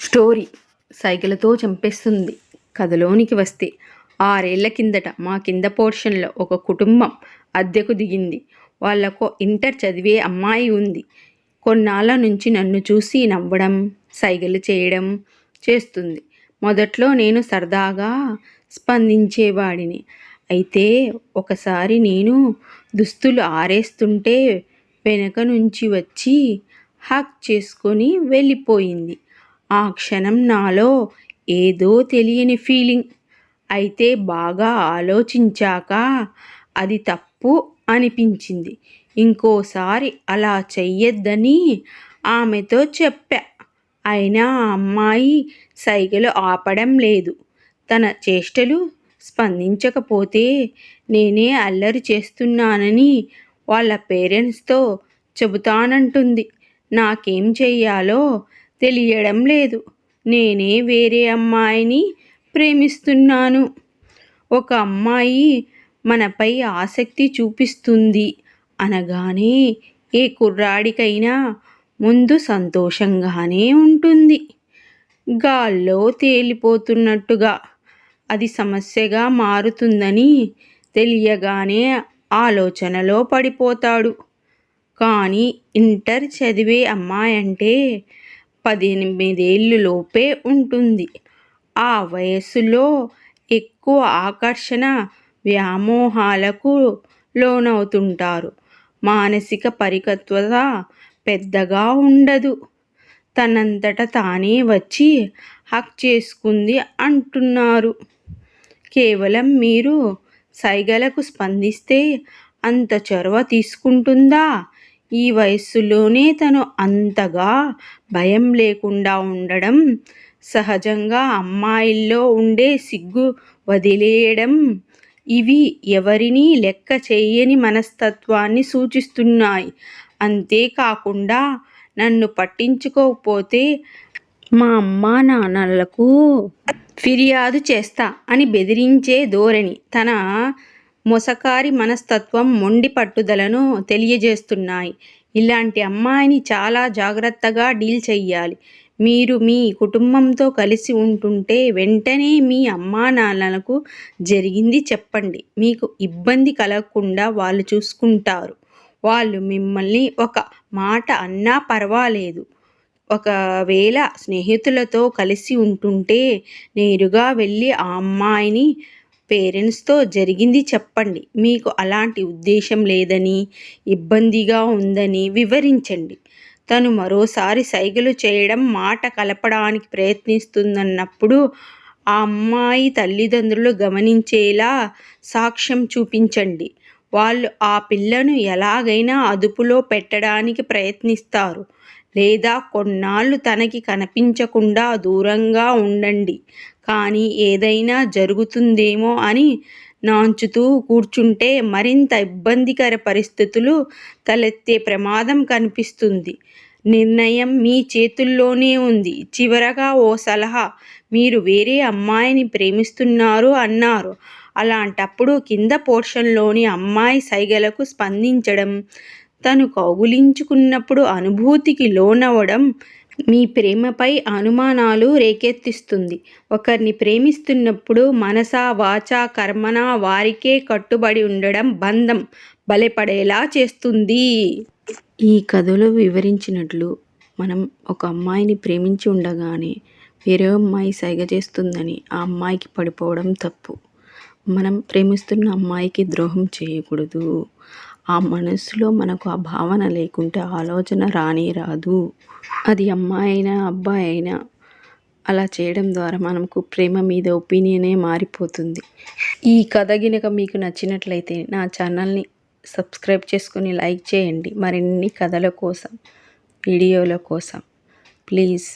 Story సైకిల్తో చంపేస్తుంది. కథలోనికి వస్తే ఆరేళ్ళ కిందట మా కింద పోర్షన్లో ఒక కుటుంబం అద్దెకు దిగింది. వాళ్ళకు ఇంటర్ చదివే అమ్మాయి ఉంది. కొన్నాళ్ళ నుంచి నన్ను చూసి నవ్వడం సైగలు చేయడం చేస్తుంది. మొదట్లో నేను సరదాగా స్పందించేవాడిని. అయితే ఒకసారి నేను దుస్తులు ఆరేస్తుంటే వెనక నుంచి వచ్చి హక్ చేసుకొని వెళ్ళిపోయింది. ఆ క్షణం నాలో ఏదో తెలియని ఫీలింగ్. అయితే బాగా ఆలోచించాక అది తప్పు అనిపించింది. ఇంకోసారి అలా చెయ్యొద్దని ఆమెతో చెప్పా. అయినా ఆ అమ్మాయి సైగలు ఆపడం లేదు. తన చేష్టలు స్పందించకపోతే నేనే అల్లరి చేస్తున్నానని వాళ్ళ పేరెంట్స్తో చెబుతానంటుంది. నాకేం చెయ్యాలో తెలియడం లేదు. నేనే వేరే అమ్మాయిని ప్రేమిస్తున్నాను. ఒక అమ్మాయి మనపై ఆసక్తి చూపిస్తుంది అనగానే ఏ కుర్రాడికైనా ముందు సంతోషంగానే ఉంటుంది. గాల్లో తేలిపోతున్నట్టుగా అది సమస్యగా మారుతుందని తెలియగానే ఆలోచనలో పడిపోతాడు. కానీ ఇంటర్ చదివే అమ్మాయి అంటే లోపే ఉంటుంది. ఆ వయస్సులో ఎక్కువ ఆకర్షణ వ్యామోహాలకు లోనవుతుంటారు. మానసిక పరిపక్వత పెద్దగా ఉండదు. తనంతట తానే వచ్చి హక్ చేసుకుంది అంటున్నారు. కేవలం మీరు సైగలకు స్పందిస్తే అంత చొరవ తీసుకుంటుందా? ఈ వయస్సులోనే తను అంతగా భయం లేకుండా ఉండడం సహజంగా అమ్మాయిల్లో ఉండే సిగ్గు వదిలేయడం ఇవి ఎవరినీ లెక్క చేయని మనస్తత్వాన్ని సూచిస్తున్నాయి. అంతేకాకుండా నన్ను పట్టించుకోకపోతే మా అమ్మా నాన్నలకు ఫిర్యాదు చేస్తా అని బెదిరించే ధోరణి తన మోసకారి మనస్తత్వం మొండి పట్టుదలను తెలియజేస్తున్నాయి. ఇలాంటి అమ్మాయిని చాలా జాగ్రత్తగా డీల్ చెయ్యాలి. మీరు మీ కుటుంబంతో కలిసి ఉంటుంటే వెంటనే మీ అమ్మా నాన్నలకు జరిగింది చెప్పండి. మీకు ఇబ్బంది కలగకుండా వాళ్ళు చూసుకుంటారు. వాళ్ళు మిమ్మల్ని ఒక మాట అన్నా పర్వాలేదు. ఒకవేళ స్నేహితులతో కలిసి ఉంటుంటే నేరుగా వెళ్ళి ఆ అమ్మాయిని పేరెంట్స్తో జరిగింది చెప్పండి. మీకు అలాంటి ఉద్దేశం లేదని ఇబ్బందిగా ఉందని వివరించండి. తను మరోసారి సైగలు చేయడం మాట కలపడానికి ప్రయత్నిస్తుందన్నప్పుడు ఆ అమ్మాయి తల్లిదండ్రులు గమనించేలా సాక్ష్యం చూపించండి. వాళ్ళు ఆ పిల్లను ఎలాగైనా అదుపులో పెట్టడానికి ప్రయత్నిస్తారు. లేదా కొన్నాళ్ళు తనకి కనిపించకుండా దూరంగా ఉండండి. కానీ ఏదైనా జరుగుతుందేమో అని నాంచుతూ కూర్చుంటే మరింత ఇబ్బందికర పరిస్థితులు తలెత్తే ప్రమాదం కనిపిస్తుంది. నిర్ణయం మీ చేతుల్లోనే ఉంది. చివరగా ఓ సలహా మీరు వేరే అమ్మాయిని ప్రేమిస్తున్నారు అన్నారు. అలాంటప్పుడు కింద పోర్షన్లోని అమ్మాయి సైగలకు స్పందించడం తను కౌగులించుకున్నప్పుడు అనుభూతికి లోనవడం మీ ప్రేమపై అనుమానాలు రేకెత్తిస్తుంది. ఒకరిని ప్రేమిస్తున్నప్పుడు మనసా వాచా కర్మన వారికే కట్టుబడి ఉండడం బంధం బలపడేలా చేస్తుంది. ఈ కథలో వివరించినట్లు మనం ఒక అమ్మాయిని ప్రేమించి ఉండగానే వేరే అమ్మాయి సైగ చేస్తుందని ఆ అమ్మాయికి పడిపోవడం తప్పు. మనం ప్రేమిస్తున్న అమ్మాయికి ద్రోహం చేయకూడదు. ఆ మనసులో మనకు ఆ భావన లేకుంటే ఆలోచన రాని రాదు. అది అమ్మాయి అయినా అబ్బాయి అయినా అలా చేయడం ద్వారా మనకు ప్రేమ మీద ఒపీనియనే మారిపోతుంది. ఈ కథ గినక మీకు నచ్చినట్లయితే నా ఛానల్ని సబ్స్క్రైబ్ చేసుకొని లైక్ చేయండి. మరిన్ని కథల కోసం వీడియోల కోసం. ప్లీజ్.